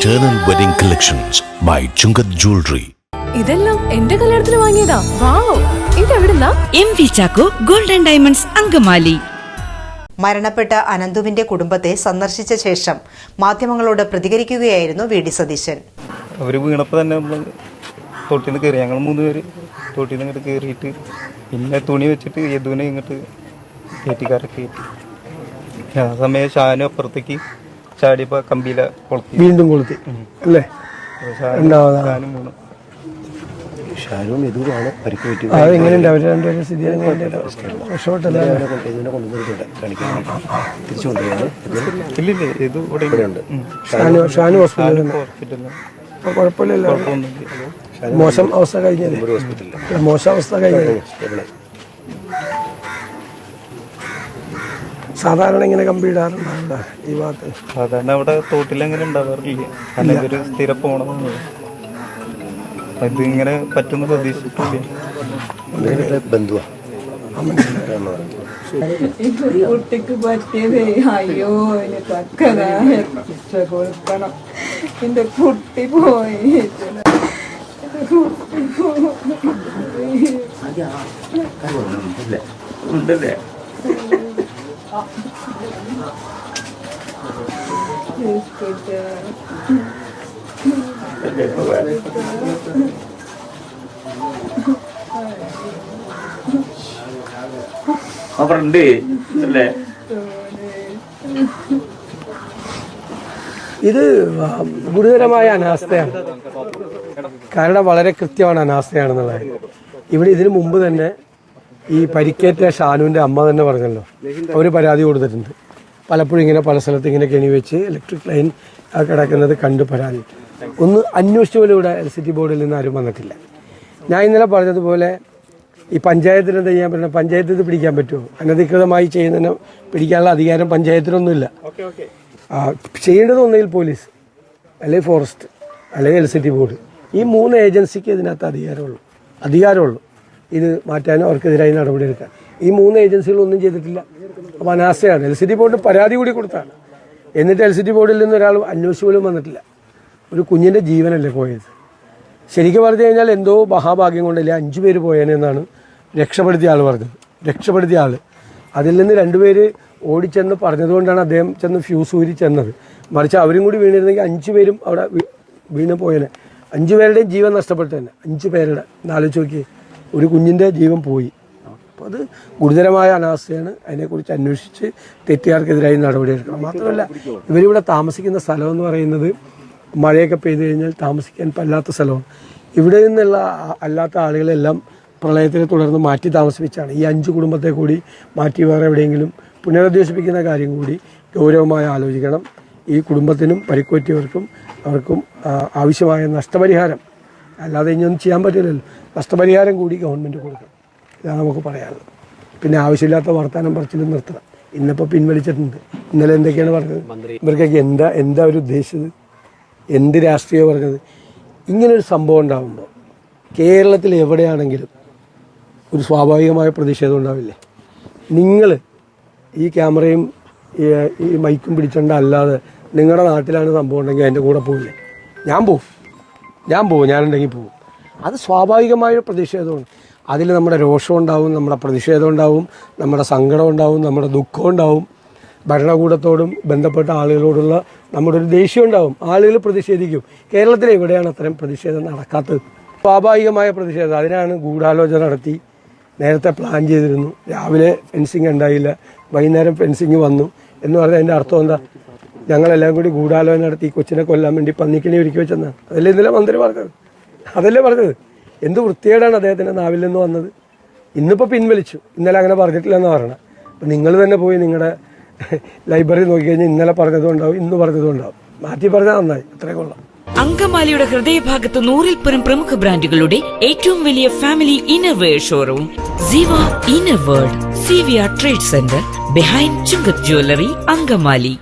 Eternal Wedding Collections by Chungath Jewelry. ഇതെല്ലാം എന്റെ കല്യാണത്തിന് വാങ്ങിയതാ. Wow ഇതെവിടുന്നാ? M V Chacko golden diamonds Angamaly. മരണപ്പെട്ട അനന്തുവിന്റെ കുടുംബത്തെ സന്ദർശിച്ച ശേഷം മാധ്യമങ്ങളോട് പ്രതികരിക്കുകയായിരുന്നു വി ഡി സതീശൻ. അവർ വീണപ്പോൾ തന്നെ നമ്മൾ തൊട്ടിൽ നിന്ന് കയറി ഞങ്ങൾ മൂന്ന് പേര് തൊട്ടിൽ നിന്ന് ഇങ്ങോട്ട് കയറിയിട്ട് പിന്നെ തുണി വെച്ചിട്ട് യദുവിനെ ഇങ്ങോട്ട് കയറ്റിക്കാരെ കയറ്റി ആ സമയം ഷാനും അപ്പുറത്തേക്ക് ചാടിയപ്പോൾ കമ്പിയില കൊളുത്തി വീണ്ടും കൊളുത്തി അല്ലേ? രണ്ടാമതാണ്. പരിക്ക് പറ്റി അവർ രണ്ടുപേരും സ്ഥിതി രക്ഷപ്പെട്ടല്ലേ കൊണ്ടുവന്നിട്ടുണ്ട് കാണിക്കാൻ തിരിച്ചു ഷാനു ഹോസ്പിറ്റലിൽ അപ്പോൾ കുഴപ്പമില്ലല്ലോ. മോശം അവസ്ഥ കഴിഞ്ഞത് മോശം അവസ്ഥ കഴിഞ്ഞത് സാധാരണ ഇങ്ങനെ കമ്പിയിടാറുണ്ട് ഇടാറുണ്ടാവില്ല ഈ ഭാഗത്ത്. സാധാരണ അവിടെ തോട്ടിൽ അങ്ങനെ ഉണ്ടാവാറില്ല. അല്ലെങ്കിൽ ഒരു സ്ഥിര പോകണമെന്ന് ഇത് ഇങ്ങനെ പറ്റുന്ന പ്രതീക്ഷിച്ചിട്ടില്ല. ബന്ധുവാ? കുട്ടിക്ക് പറ്റിയത്. അയ്യോ ഇനി തക്കതായ ശിക്ഷ കൊടുക്കണം. എന്റെ കുട്ടി പോയി. കുട്ടി പോയി അവരുണ്ട് അല്ലേ? ഇത് ഗുരുതരമായ അനാസ്ഥയാണ്. കാരണം വളരെ കൃത്യമാണ് അനാസ്ഥയാണെന്നുള്ളത്. ഇവിടെ ഇതിനു മുമ്പ് തന്നെ ഈ പരിക്കേറ്റ ഷാനുവിന്റെ അമ്മ തന്നെ പറഞ്ഞല്ലോ. അവർ പരാതി കൊടുത്തിട്ടുണ്ട്. പലപ്പോഴും ഇങ്ങനെ പല സ്ഥലത്ത് ഇങ്ങനെ കെണി വെച്ച് ഇലക്ട്രിക് ലൈൻ കിടക്കുന്നത് കണ്ട് പരാതി. ഒന്ന് അന്വേഷിച്ച പോലും ഇവിടെ ഇലക്ട്രിസിറ്റി ബോർഡിൽ നിന്ന് ആരും വന്നിട്ടില്ല. ഞാൻ ഇന്നലെ പറഞ്ഞതുപോലെ ഈ പഞ്ചായത്തിന് എന്താ ചെയ്യാൻ പറ്റുന്നത്? പഞ്ചായത്തിൽ ഇത് പിടിക്കാൻ പറ്റുമോ? അനധികൃതമായി ചെയ്യുന്നതിന് പിടിക്കാനുള്ള അധികാരം പഞ്ചായത്തിനൊന്നുമില്ല. ചെയ്യേണ്ടത് ഒന്നുകിൽ പോലീസ് അല്ലെങ്കിൽ ഫോറസ്റ്റ് അല്ലെങ്കിൽ എൽ സി ടി ബോർഡ് ഈ മൂന്ന് ഏജൻസിക്ക് ഇതിനകത്ത് അധികാരമുള്ളൂ. അധികാരമുള്ളൂ. ഇത് മാറ്റാനും അവർക്കെതിരായി നടപടിയെടുക്കാൻ ഈ മൂന്ന് ഏജൻസികളൊന്നും ചെയ്തിട്ടില്ല. അപ്പോൾ അനാസ്ഥയാണ്. എൽ സി ഡി ബോർഡ് പരാതി കൂടി കൊടുത്താണ്. എന്നിട്ട് എൽ സി ഡി ബോർഡിൽ നിന്ന് ഒരാൾ അന്വേഷിച്ചു പോലും വന്നിട്ടില്ല. ഒരു കുഞ്ഞിന്റെ ജീവനല്ലേ പോയത്? ശരിക്കും പറഞ്ഞു കഴിഞ്ഞാൽ എന്തോ മഹാഭാഗ്യം കൊണ്ടല്ലേ അഞ്ച് പേര് പോയേനെന്നാണ് രക്ഷപ്പെടുത്തിയ ആൾ പറഞ്ഞത്. രക്ഷപ്പെടുത്തിയ ആൾ അതിൽ നിന്ന് രണ്ടുപേര് ഓടിച്ചെന്ന് പറഞ്ഞതുകൊണ്ടാണ് അദ്ദേഹം ചെന്ന് ഫ്യൂസ് ഊരി ചെന്നത്. മറിച്ച് അവരും കൂടി വീണിരുന്നെങ്കിൽ അഞ്ച് പേരും അവിടെ വീണ് പോയേനെ. അഞ്ചു പേരുടെയും ജീവൻ നഷ്ടപ്പെട്ടു തന്നെ അഞ്ചു പേരുടെ. എന്നാലോചിച്ച് നോക്കിയേ. ഒരു കുഞ്ഞിന്റെ ജീവൻ പോയി. അപ്പോൾ അത് ഗുരുതരമായ അനാസ്ഥയാണ് അതിനെക്കുറിച്ച് അന്വേഷിച്ച് തെറ്റുകാർക്കെതിരായി നടപടിയെടുക്കണം. മാത്രമല്ല ഇവരിവിടെ താമസിക്കുന്ന സ്ഥലം എന്ന് പറയുന്നത് മഴയൊക്കെ പെയ്തു കഴിഞ്ഞാൽ താമസിക്കാൻ പല്ലാത്ത സ്ഥലമാണ്. ഇവിടെ നിന്നുള്ള അല്ലാത്ത ആളുകളെല്ലാം പ്രളയത്തിനെ തുടർന്ന് മാറ്റി താമസിപ്പിച്ചാണ്. ഈ അഞ്ച് കുടുംബത്തെ കൂടി മാറ്റി വേറെ എവിടെയെങ്കിലും പുനരധിവസിപ്പിക്കുന്ന കാര്യം കൂടി ഗൗരവമായി ആലോചിക്കണം. ഈ കുടുംബത്തിനും പരിക്കേറ്റിയവർക്കും അവർക്കും ആവശ്യമായ നഷ്ടപരിഹാരം അല്ലാതെ ഇനിയൊന്നും ചെയ്യാൻ പറ്റില്ലല്ലോ. നഷ്ടപരിഹാരം കൂടി ഗവൺമെന്റ് കൊടുക്കണം. ഇതാണ് നമുക്ക് പറയാനുള്ളത്. പിന്നെ ആവശ്യമില്ലാത്ത വർത്തമാനം പറച്ചിലും നിർത്തണം. ഇന്നിപ്പോൾ പിൻവലിച്ചിട്ടുണ്ട്. ഇന്നലെ എന്തൊക്കെയാണ് പറഞ്ഞത്? ഇവർക്കൊക്കെ എന്താ എന്താ ഒരു ഉദ്ദേശിച്ചത്? എന്ത് രാഷ്ട്രീയം പറഞ്ഞത്? ഇങ്ങനൊരു സംഭവം ഉണ്ടാകുമ്പോൾ കേരളത്തിൽ എവിടെയാണെങ്കിലും ഒരു സ്വാഭാവികമായ പ്രതിഷേധം ഉണ്ടാവില്ലേ? നിങ്ങൾ ഈ ക്യാമറയും ഈ മൈക്കും പിടിച്ചോണ്ട് അല്ലാതെ നിങ്ങളുടെ നാട്ടിലാണ് സംഭവം ഉണ്ടെങ്കിൽ അതിന്റെ കൂടെ പോവില്ലേ? ഞാൻ പോവും. ഞാൻ പോവും ഞാനുണ്ടെങ്കിൽ പോവും. അത് സ്വാഭാവികമായ പ്രതിഷേധമാണ്. അതിൽ നമ്മുടെ രോഷം ഉണ്ടാവും നമ്മുടെ പ്രതിഷേധം ഉണ്ടാവും നമ്മുടെ സങ്കടം ഉണ്ടാവും നമ്മുടെ ദുഃഖം ഉണ്ടാവും. ഭരണകൂടത്തോടും ബന്ധപ്പെട്ട ആളുകളോടുള്ള നമ്മുടെ ഒരു ദേഷ്യം ഉണ്ടാവും. ആളുകൾ പ്രതിഷേധിക്കും. കേരളത്തിൽ എവിടെയാണ് അത്തരം പ്രതിഷേധം നടക്കാത്തത്? സ്വാഭാവികമായ പ്രതിഷേധം. അതിനാണ് ഗൂഢാലോചന നടത്തി. നേരത്തെ പ്ലാൻ ചെയ്തിരുന്നു. രാവിലെ ഫെൻസിങ് ഉണ്ടായില്ല. വൈകുന്നേരം ഫെൻസിങ് വന്നു. എന്ന് പറഞ്ഞാൽ അതിന്റെ അർത്ഥം എന്താ? ഞങ്ങളെല്ലാം കൂടി ഗൂഢാലോചന നടത്തി കൊച്ചിനെ കൊല്ലാൻ വേണ്ടി പന്നിക്കിനെ ഒരുക്കി വെച്ചെന്നാണ് അതല്ലേ ഇന്നലെ മന്ത്രി പറഞ്ഞത്? അതല്ലേ പറഞ്ഞത്? എന്ത് വൃത്തികേടാണ് അദ്ദേഹത്തിന്റെ നാവിൽ നിന്ന് വന്നത്? ഇന്നിപ്പോൾ പിൻവലിച്ചു. ഇന്നലെ അങ്ങനെ പറഞ്ഞിട്ടില്ല എന്ന് പറയണം. അപ്പം നിങ്ങൾ തന്നെ പോയി നിങ്ങളുടെ ലൈബ്രറി നോക്കി കഴിഞ്ഞാൽ ഇന്നലെ പറഞ്ഞതും ഉണ്ടാവും ഇന്ന് പറഞ്ഞതും ഉണ്ടാവും. മാറ്റി പറഞ്ഞാൽ നന്നായി. അത്രേ കൊള്ളാം അങ്കമാലിയുടെ ഹൃദയഭാഗത്ത് നൂറിൽ പരം പ്രമുഖ ബ്രാൻഡുകളുടെ ഏറ്റവും വലിയ family innerwear showroom Ziva inner world C V R trade centre behind Chungath jewellery Angamaly.